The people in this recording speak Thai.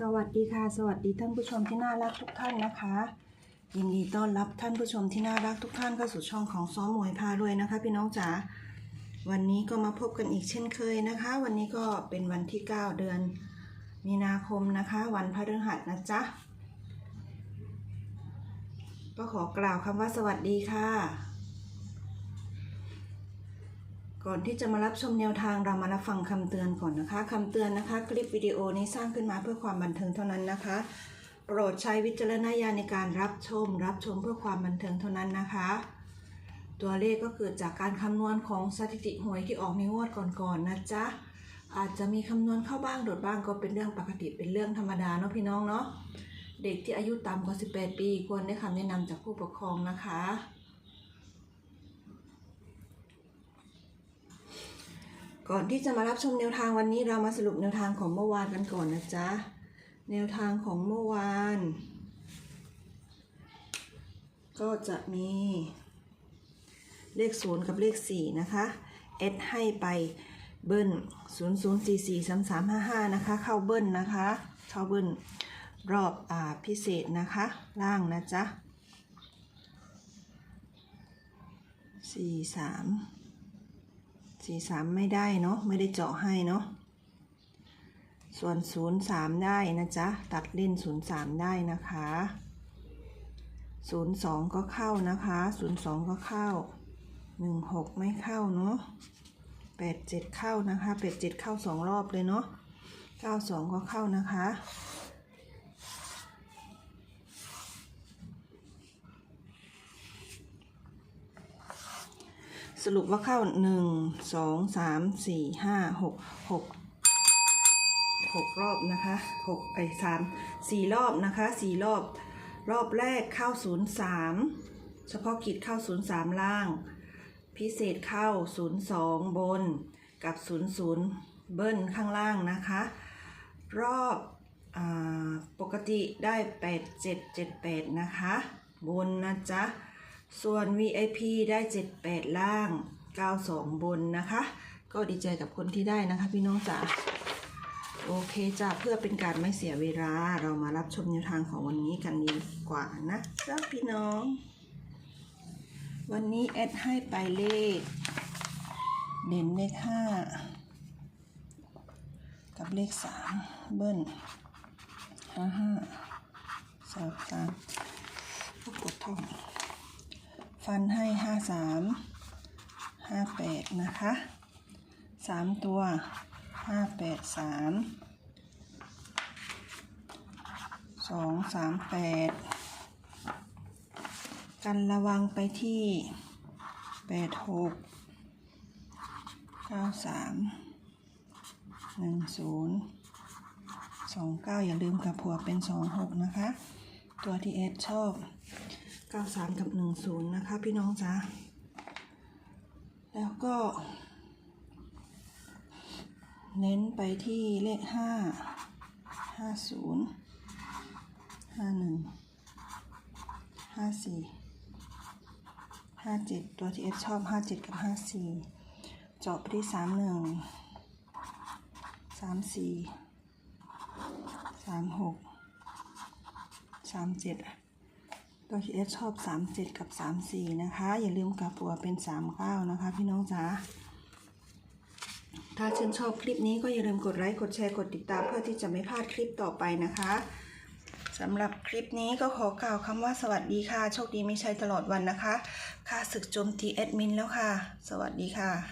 สวัสดีค่ะ สวัสดีท่านผู้ชมที่น่ารักทุกท่านนะคะ ยินดีต้อนรับท่านผู้ชมที่น่ารักทุกท่านเข้าสู่ช่องของซ้อมมวยพารวยนะคะ พี่น้องจ๋าวันนี้ก็มาพบกันอีกเช่นเคยนะคะ วันนี้ก็เป็นวันที่ 9 เดือน มีนาคมนะคะ วันพฤหัสนะจ๊ะก็ขอกล่าวคำว่าสวัสดีค่ะ ก่อนที่จะมารับชมแนวทางเรามารับฟังคำเตือนก่อนนะคะคำเตือนนะคะ คลิปวิดีโอนี้สร้างขึ้นมาเพื่อความบันเทิงเท่านั้นนะคะ โปรดใช้วิจารณญาณในการรับชม รับชมเพื่อความบันเทิงเท่านั้นนะคะ ตัวเลขก็เกิดจากการคำนวณของสถิติหวยที่ออกในงวดก่อนๆนะจ๊ะอาจจะมีคำนวณเข้าบ้างโดดบ้างก็เป็นเรื่องปกติเป็นเรื่องธรรมดาเนาะพี่น้องเนาะเด็กที่อายุต่ำกว่า 18 ปี ควรได้คำแนะนำจากผู้ปกครองนะคะ ก่อนที่จะมารับชมแนวทางวันนี้เรามาสรุปแนวทางของเมื่อวานกันก่อนนะจ๊ะ แนวทางของเมื่อวาน ก็จะมีเลขศูนย์กับเลขสี่นะคะเอสให้ไปเบิ้ลศูนย์ศูนย์สี่สี่สามสามห้าห้านะคะ เข้าเบิ้ลนะคะ เข้าเบิ้ลรอบอ่าพิเศษนะคะ ล่างนะจ๊ะสี่สาม สี่สามไม่ได้เนาะไม่ได้เจาะให้เนาะส่วนศูนย์สามได้นะจ๊ะ ตัดเล่นศูนย์สามได้นะคะศูนย์สองก็เข้านะคะศูนย์สองก็เข้าหนึ่งหกไม่เข้าเนาะแปดเจ็ดเข้านะคะแปดเจ็ดเข้าสองรอบเลยเนาะเก้าสองก็เข้านะคะ สรุปว่าเข้าหนึ่งสองสามสี่ห้าหกหกหกรอบนะคะหกไอ้สามสี่รอบนะคะสี่รอบ รอบแรกเข้าศูนย์สามเฉพาะกิจเข้าศูนย์สามล่าง พิเศษเข้าศูนย์สองบนกับศูนย์ศูนย์เบิ้ลข้างล่างนะคะ รอบอปกติได้แปดเจ็ดเจ็ดแปดนะคะ บนนะจ๊ะ ส่วน VIP ได้ 78 ล่าง 92 บนนะคะ ก็ดีใจกับคนที่ได้นะคะพี่น้องจ๋าโอเคจ้ะเพื่อเป็นการไม่เสียเวลา เรามารับชมแนวทางของวันนี้กันดีกว่านะจ้าพี่น้อง วันนี้แอดให้ไปเลข เด่นเลข5กับเลข3เบิ้ล55สอบตามก็กดท่อง ฟันให้ห้าสามห้าแปดนะคะสามตัวห้าแปดสามสองสามแปดกันระวังไปที่แปดหกเก้าสามหนึ่งศูนย์สองเก้าอย่าลืมกับผัวเป็นสองหกนะคะ ตัวที่เอสชอบ 93 กับ 10 นะคะ พี่น้องจ๊ะแล้วก็ เน้นไปที่เลข 5 50 51 54 57 ตัวที่เอชอบ 57 กับ 54 เจาะไปที่ 31 34 36 37 ตัวทีเอสชอบ37กับ34นะคะ อย่าลืมกลับหัวเป็น39นะคะ พี่น้องจ๋าถ้าชื่นชอบคลิปนี้ก็อย่าลืมกดไลค์ กดแชร์ กดติดตามเพื่อที่จะไม่พลาดคลิปต่อไปนะคะสำหรับคลิปนี้ก็ขอกล่าวคำว่าสวัสดีค่ะ โชคดีไม่ใช่ตลอดวันนะคะ ค่าศึกโจมตีแอดมินแล้วค่ะ สวัสดีค่ะ